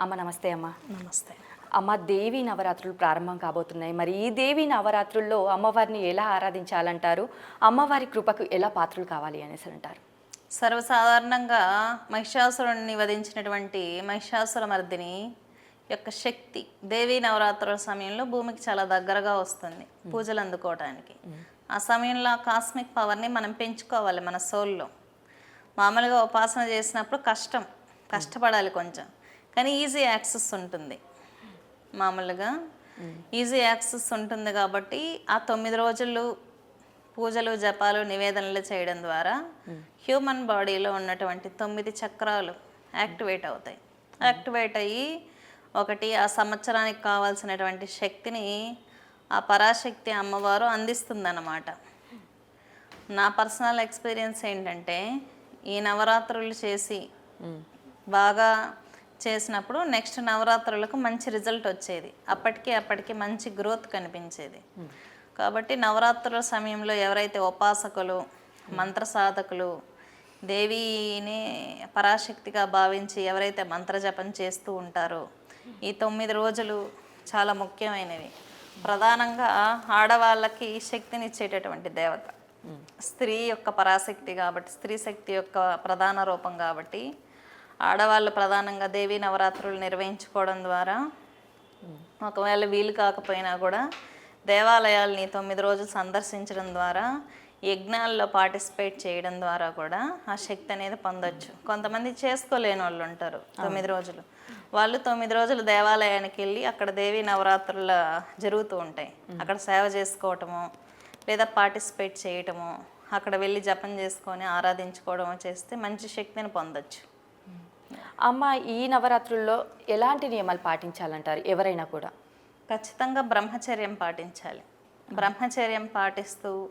అమ్మ నమస్తే అమ్మ. నమస్తే. అమ్మ దేవి నవరాత్రులు ప్రారంభం కాబోతున్నాయి. మరి ఈ దేవి నవరాత్రుల్లో అమ్మవారిని ఎలా ఆరాధించాలంటారు? అమ్మవారి కృపకు ఎలా పాత్రలు కావాలి అనేసి అంటారు. సర్వసాధారణంగా మహిషాసురుడిని వధించినటువంటి మహిషాసుర మర్దిని యొక్క శక్తి దేవీ నవరాత్రుల సమయంలో భూమికి చాలా దగ్గరగా వస్తుంది పూజలు అందుకోవడానికి ఆ సమయంలో ఆ కాస్మిక్ పవర్ని మనం పెంచుకోవాలి మన సోల్లో. మామూలుగా ఉపాసన చేసినప్పుడు కష్టం కష్టపడాలి కొంచెం. కానీ ఈజీ యాక్సెస్ ఉంటుంది. మామూలుగా ఈజీ యాక్సెస్ ఉంటుంది కాబట్టి ఆ తొమ్మిది రోజులు పూజలు జపాలు నివేదనలు చేయడం ద్వారా హ్యూమన్ బాడీలో ఉన్నటువంటి తొమ్మిది చక్రాలు యాక్టివేట్ అవుతాయి. యాక్టివేట్ అయ్యి ఒకటి ఆ సంవత్సరానికి కావాల్సినటువంటి శక్తిని ఆ పరాశక్తి అమ్మవారు అందిస్తుందన్నమాట. నా పర్సనల్ ఎక్స్పీరియన్స్ ఏంటంటే ఈ నవరాత్రులు చేసి బాగా చేసినప్పుడు నెక్స్ట్ నవరాత్రులకు మంచి రిజల్ట్ వచ్చేది. అప్పటికి అప్పటికి మంచి గ్రోత్ కనిపించేది. కాబట్టి నవరాత్రుల సమయంలో ఎవరైతే ఉపాసకులు మంత్ర సాధకులు దేవిని పరాశక్తిగా భావించి ఎవరైతే మంత్రజపం చేస్తూ ఉంటారో ఈ తొమ్మిది రోజులు చాలా ముఖ్యమైనవి. ప్రధానంగా ఆడవాళ్ళకి శక్తినిచ్చేటటువంటి దేవత. స్త్రీ యొక్క పరాశక్తి కాబట్టి స్త్రీ శక్తి యొక్క ప్రధాన రూపం కాబట్టి ఆడవాళ్ళు ప్రధానంగా దేవీ నవరాత్రులు నిర్వహించుకోవడం ద్వారా ఒకవేళ వీలు కాకపోయినా కూడా దేవాలయాల్ని తొమ్మిది రోజులు సందర్శించడం ద్వారా యజ్ఞాల్లో పార్టిసిపేట్ చేయడం ద్వారా కూడా ఆ శక్తి అనేది పొందొచ్చు. కొంతమంది చేసుకోలేని వాళ్ళు ఉంటారు తొమ్మిది రోజులు. వాళ్ళు తొమ్మిది రోజులు దేవాలయానికి వెళ్ళి అక్కడ దేవి నవరాత్రుల జరుగుతూ ఉంటాయి. అక్కడ సేవ చేసుకోవటము లేదా పార్టిసిపేట్ చేయటము అక్కడ వెళ్ళి జపం చేసుకొని ఆరాధించుకోవడము చేస్తే మంచి శక్తిని పొందొచ్చు. అమ్మ ఈ నవరాత్రుల్లో ఎలాంటి నియమాలు పాటించాలంటారు? ఎవరైనా కూడా? ఖచ్చితంగా బ్రహ్మచర్యం పాటించాలి. బ్రహ్మచర్యం పాటిస్తూ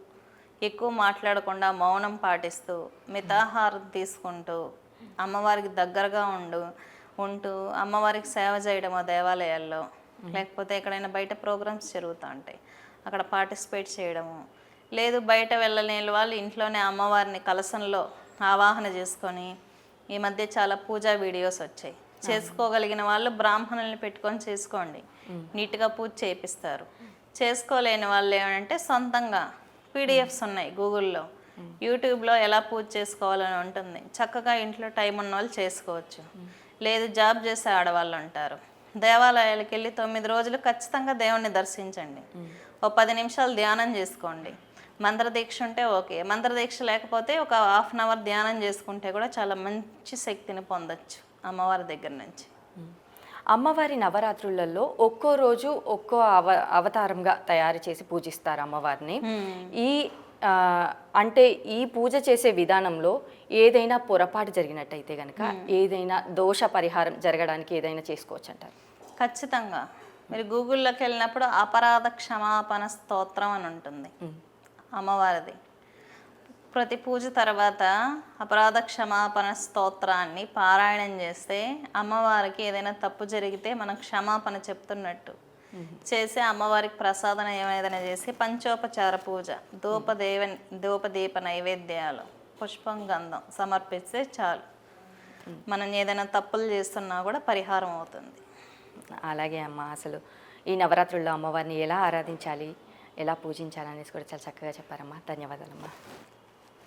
ఎక్కువ మాట్లాడకుండా మౌనం పాటిస్తూ మితాహారం తీసుకుంటూ అమ్మవారికి దగ్గరగా ఉండు ఉంటూ అమ్మవారికి సేవ చేయడము దేవాలయాల్లో. లేకపోతే ఎక్కడైనా బయట ప్రోగ్రామ్స్ జరుగుతూ ఉంటాయి. అక్కడ పార్టిసిపేట్ చేయడము. లేదు బయట వెళ్ళలేని వాళ్ళు ఇంట్లోనే అమ్మవారిని కలసంలో ఆవాహన చేసుకొని ఈ మధ్య చాలా పూజా వీడియోస్ వచ్చాయి. చేసుకోగలిగిన వాళ్ళు బ్రాహ్మణుల్ని పెట్టుకొని చేసుకోండి. నీట్గా పూజ చేపిస్తారు. చేసుకోలేని వాళ్ళు ఏమంటే సొంతంగా పీడిఎఫ్స్ ఉన్నాయి గూగుల్లో. యూట్యూబ్లో ఎలా పూజ చేసుకోవాలని ఉంటుంది. చక్కగా ఇంట్లో టైం ఉన్న వాళ్ళు చేసుకోవచ్చు. లేదు జాబ్ చేసే ఆడవాళ్ళు ఉంటారు. దేవాలయాలకు వెళ్ళి తొమ్మిది రోజులు ఖచ్చితంగా దేవుణ్ణి దర్శించండి. ఓ పది నిమిషాలు ధ్యానం చేసుకోండి. మంత్రదీక్ష ఉంటే ఓకే. మంత్రదీక్ష లేకపోతే ఒక హాఫ్ అన్ అవర్ ధ్యానం చేసుకుంటే కూడా చాలా మంచి శక్తిని పొందొచ్చు అమ్మవారి దగ్గర నుంచి. అమ్మవారి నవరాత్రులలో ఒక్కో రోజు ఒక్కో అవ అవతారంగా తయారు చేసి పూజిస్తారు అమ్మవారిని. ఈ అంటే ఈ పూజ చేసే విధానంలో ఏదైనా పొరపాటు జరిగినట్టయితే గనక ఏదైనా దోష పరిహారం జరగడానికి ఏదైనా చేసుకోవచ్చు అంటారు. ఖచ్చితంగా. మీరు గూగుల్లోకి వెళ్ళినప్పుడు అపరాధ క్షమాపణ స్తోత్రం అని ఉంటుంది. అమ్మవారిది. ప్రతి పూజ తర్వాత అపరాధ క్షమాపణ స్తోత్రాన్ని పారాయణం చేస్తే అమ్మవారికి ఏదైనా తప్పు జరిగితే మనం క్షమాపణ చెప్తున్నట్టు. చేసి అమ్మవారికి ప్రసాదం ఏమైనా చేసి పంచోపచార పూజ ధూపదేవ ధూపదీప నైవేద్యాలు పుష్పం గంధం సమర్పిస్తే చాలు. మనం ఏదైనా తప్పులు చేస్తున్నా కూడా పరిహారం అవుతుంది. అలాగే అమ్మ అసలు ఈ నవరాత్రుల్లో అమ్మవారిని ఎలా ఆరాధించాలి? ఎలా పూజించాలనేసి కూడా చాలా చక్కగా చెప్పారమ్మా ధన్యవాదాలమ్మా